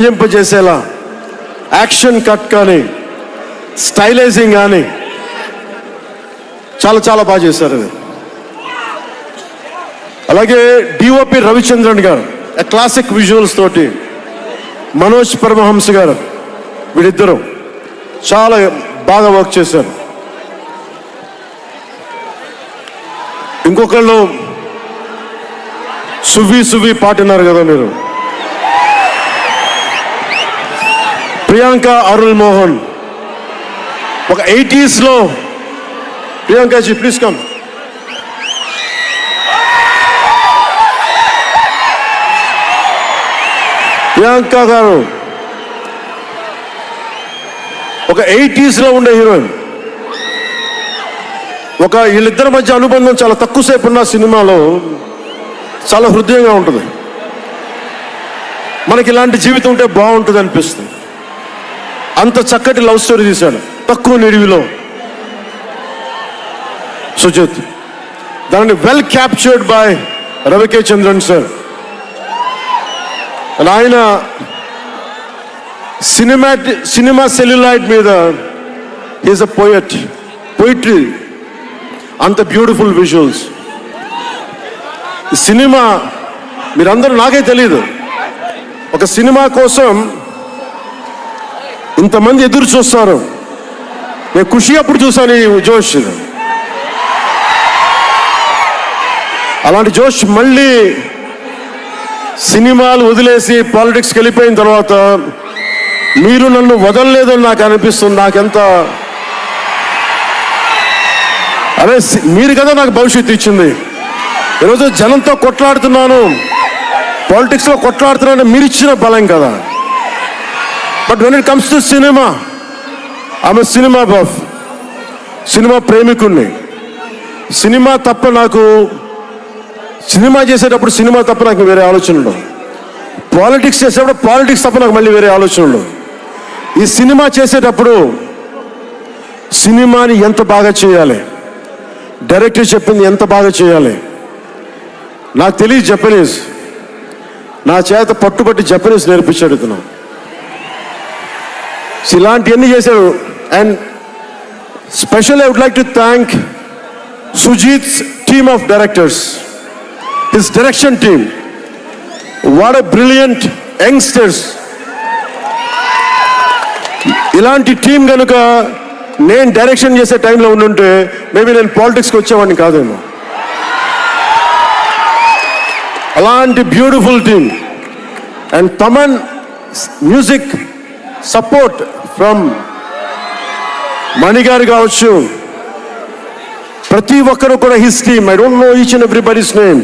చేసేలా action cut కానీ స్టైలైజింగ్ కానీ చాలా చాలా బాగా చేశారు అది అలాగే డిఓపి రవిచంద్రన్ గారు క్లాసిక్ విజువల్స్ తోటి మనోజ్ పరమహంస గారు వీళ్ళిద్దరూ చాలా బాగా వర్క్ చేశారు. ఇంకొకళ్ళు సువ్వి సువ్వి పాటినారు కదా మీరు. ప్రియాంక అరుల్ మోహన్. ఒక ఎయిటీస్లో ప్రియాంక జీ ప్లీజ్ కమ్ ప్రియాంక గారు. ఒక ఎయిటీస్లో ఉండే హీరోయిన్. ఒక వీళ్ళిద్దరి మధ్య అనుబంధం చాలా తక్కువసేపు ఉన్న సినిమాలో చాలా హృదయంగా ఉంటుంది. మనకి ఇలాంటి జీవితం ఉంటే బాగుంటుంది అనిపిస్తుంది. అంత చక్కటి లవ్ స్టోరీ తీశాడు. తక్కువ నిడివిలో. సుజిత్ దాన్ని well captured by Ravi K Chandran sir ఆయన సినిమాటి సినిమా సెల్యులైట్ మీద ఈజ్ అ పోయట్ పోయిట్రీ అంత బ్యూటిఫుల్ విజువల్స్ సినిమా మీరందరూ నాకే తెలియదు ఒక సినిమా కోసం ఇంతమంది ఎదురు చూస్తారు. నేను ఖుషి అప్పుడు చూశాను ఈ జోష్. అలాంటి జోష్ మళ్ళీ సినిమాలు వదిలేసి పాలిటిక్స్కి వెళ్ళిపోయిన తర్వాత మీరు నన్ను వదలలేదని నాకు అనిపిస్తుంది నాకెంత అరే మీరు కదా నాకు భవిష్యత్తు ఇచ్చింది. ఈరోజు జనంతో కొట్లాడుతున్నాను పాలిటిక్స్లో కొట్లాడుతున్నాను మీరు ఇచ్చిన బలం కదా. But when it comes to cinema ఆమె సినిమా బఫ్ సినిమా ప్రేమికుణ్ణి. సినిమా తప్ప నాకు సినిమా చేసేటప్పుడు సినిమా తప్ప నాకు వేరే ఆలోచన ఉండవు పాలిటిక్స్ చేసేటప్పుడు పాలిటిక్స్ తప్ప నాకు మళ్ళీ వేరే ఆలోచన ఉండవు ఈ సినిమా చేసేటప్పుడు సినిమాని ఎంత బాగా చేయాలి? డైరెక్టర్ చెప్పింది ఎంత బాగా చేయాలి? నాకు తెలియదు జపనీస్ నా చేత పట్టుబట్టి జపనీస్ నేర్పించాడుతున్నాను సో ఇలాంటివన్నీ చేశారు. And special I would like to thank Sujeeth's team of directors his direction team what a brilliant youngsters ఇలాంటి టీం కనుక నేను డైరెక్షన్ చేసే టైంలో ఉండుంటే మేబీ నేను పాలిటిక్స్కి వచ్చేవాడిని కాదేమో. అలాంటి beautiful team and Thaman music support from మణిగారు కావచ్చు. ప్రతి ఒక్కరు కూడా his team. I don't know each and everybody's name